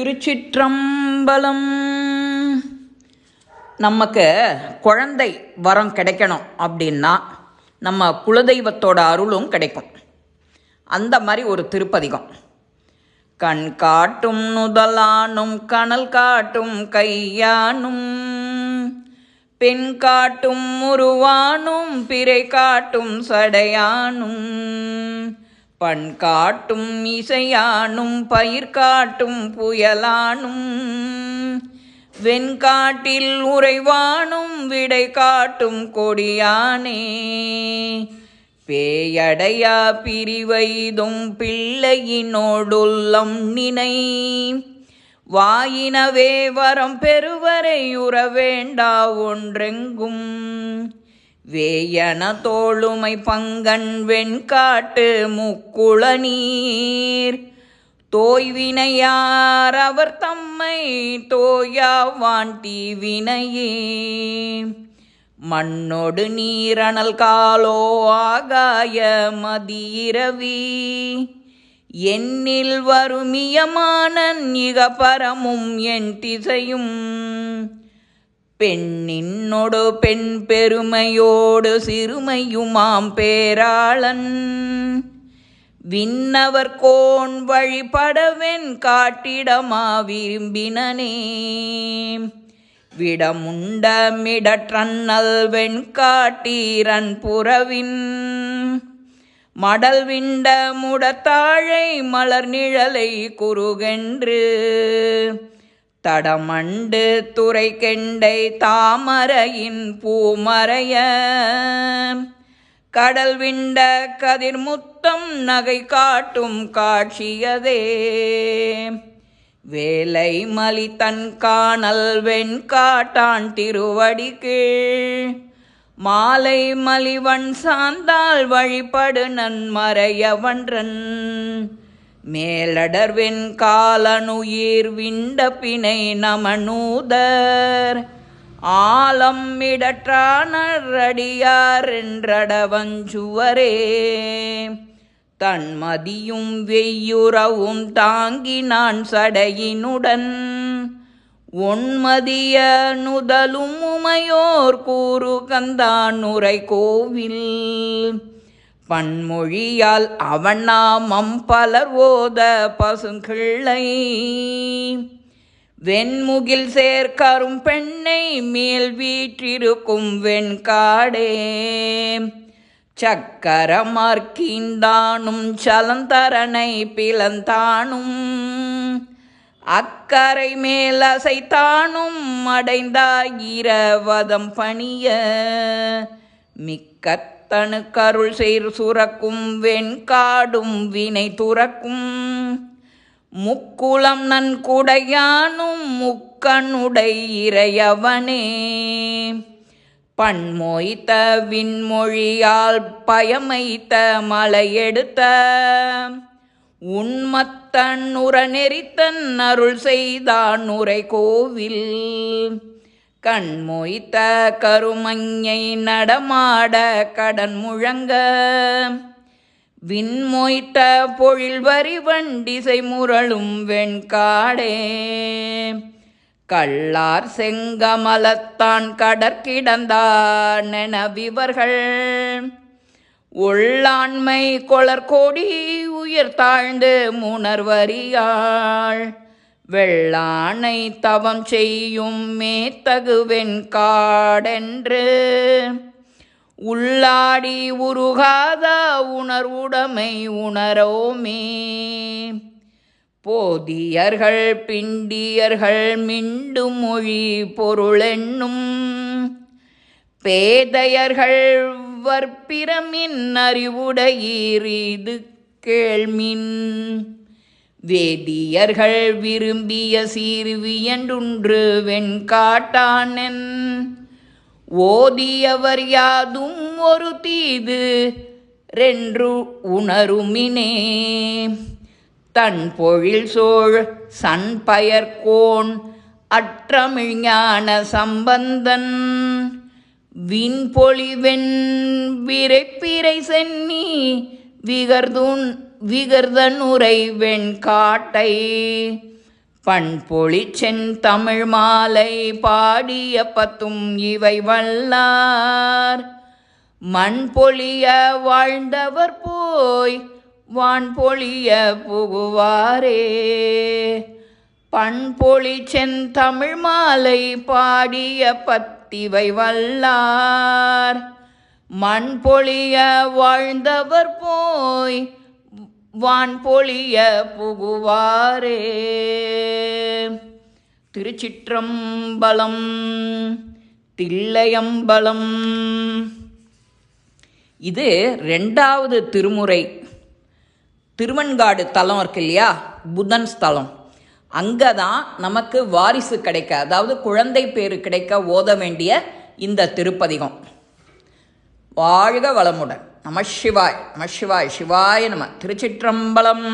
திருச்சிற்றம்பலம். நமக்கு குழந்தை வரம் கிடைக்கணும் அப்படின்னா நம்ம குலதெய்வத்தோட அருளும் கிடைக்கும். அந்த மாதிரி ஒரு திருப்பதிகம். கண் காட்டும் நுதலானும் கனல் காட்டும் கையானும் பெண் காட்டும் உருவானும் பிறை காட்டும் சடையானும். பண் காட்டும் இசையானும் பயிர் காட்டும் புயலானும் வெண்காட்டில் உறைவானும் விடை காட்டும் கொடியானே. பேயடையா பிரிவைதும் பிள்ளையினோடுள்ளம் நினை வாயினவே வரம் பெறுவரை உற வேண்டா ஒன்றெங்கும். வேயன தோளுமை பங்கன் வெண்காட்டு முக்குள நீர் தோய்வினையார் அவர் தம்மை தோயாவான் தீவினையே. மண்ணொடு நீரணல் காலோ ஆகாய மதியிரவி. எண்ணில் வருமியமானன் இக பரமும் என் திசையும். பெண்ணின்னொடு பெண் பெருமையோடு சிறுமையுமாம் பேராளன். விண்ணவர் கோன் வழிபடவென் காட்டிடமா விரும்பினனே. விடமுண்டமிடற்றன்னல் வெண்காட்டீரன் புறவின். மடல் விண்ட முடத்தாழை மலர் நிழலை குறுகென்று. தடமண்டு துறை கெண்டை தாமரையின் பூமறைய. கடல் விண்ட கதிர்முத்தம் நகை காட்டும் காட்சியதே. வேலை மலி தன் காணல் வெண்காட்டான் திருவடி கீழ். மாலை மலிவன் சார்ந்தால் வழிபடு நன்மறையவன்றன். மேலடர்வெண் காலனுயிர் விண்ட பிணை நமனூதர். ஆலம் இடற்றானர் என்றடவஞ்சுவரே தன்மதியும் வெய்யுறவும் தாங்கி நான் சடையினுடன். ஒன்மதிய நுதலும் உமையோர் கூறு கந்தான் உரை கோவில் பன்மொழியால் அவன் நாமம் பலர் ஓத பசுங்கிள்ளை. வெண்முகில் சேர்க்கரும் பெண்ணை மேல் வீற்றிருக்கும் வெண்காடே. சக்கரமார்க்கீந்தானும் சலந்தரனை பிளந்தானும். அக்கரை மேல் அசைத்தானும் அடைந்தாயிரவதம் பணிய. மிக்க கருள் சேர் சுரக்கும் வெண்காடும் வினை துறக்கும். முக்குளம் நன்குடையானும் முக்கனுடை இறையவனே. பண்மொய்த்த விண்மொழியால் பயமைத்த மலையெடுத்த. உண்மத்தன் உர நெறித்தன் அருள் செய்தான் உரை கோவில் கண்மொய்த்த கருமஞ்சை நடமாட கடன் முழங்க. விண்மொய்த்த பொழில் வரி வண்டிசை முரளும் வெண்காடே. கள்ளார் செங்கமலத்தான் கடற்கிடந்தான் விவர்கள். உள்ளாண்மை கொளர்கோடி உயிர் தாழ்ந்து முணர்வரியாள் வெள்ளானை தவம் செய்யும் மேத்தகுவென் காடென்று. உள்ளாடி உருகாத உணர்வுடைமை உணரோமே. போதியர்கள் பிண்டியர்கள் மிண்டு மொழி பொருளென்னும். பேதையர்கள் வற்பிரமின் அறிவுடையீர் இது கேள்மின். வேதியர்கள் விரும்பிய சீர்வியண்டுன்று வெண்காட்டானன். ஓதியவர் யாதும் ஒரு தீது ரென்று உணருமினே. தன் பொழில் சோழ் சன் பயர்கோன் அற்றமிழ்ஞான சம்பந்தன். விண்பொழிவெண் விரைப்பிரை சென்னி விகர்துன் விகர்தனுரை வெண்காட்டை பண்பொழி செந்தமிழ் மாலை பாடிய பத்தும் இவை வல்லார். மண் பொழிய வாழ்ந்தவர் போய் வான் பொழிய புகுவாரே. பண்பொழி செந்தமிழ் மாலை பாடிய பத்திவை வல்லார். மண் பொழிய வாழ்ந்தவர் போய் வான் பொழிய புகுவாரே. திருச்சிற்றம்பலம் தில்லையம்பலம். இது ரெண்டாவது திருமுறை. திருவன்காடு தலம் இருக்கு இல்லையா? புதன் ஸ்தலம். அங்கே தான் நமக்கு வாரிசு கிடைக்க அதாவது குழந்தை பேர் கிடைக்க ஓத வேண்டிய இந்த திருப்பதிகம். வாழ்க வளமுடன். நம சிவாய் நம சிவாய் சிவாய நம. திருச்சிற்றம்பலம்.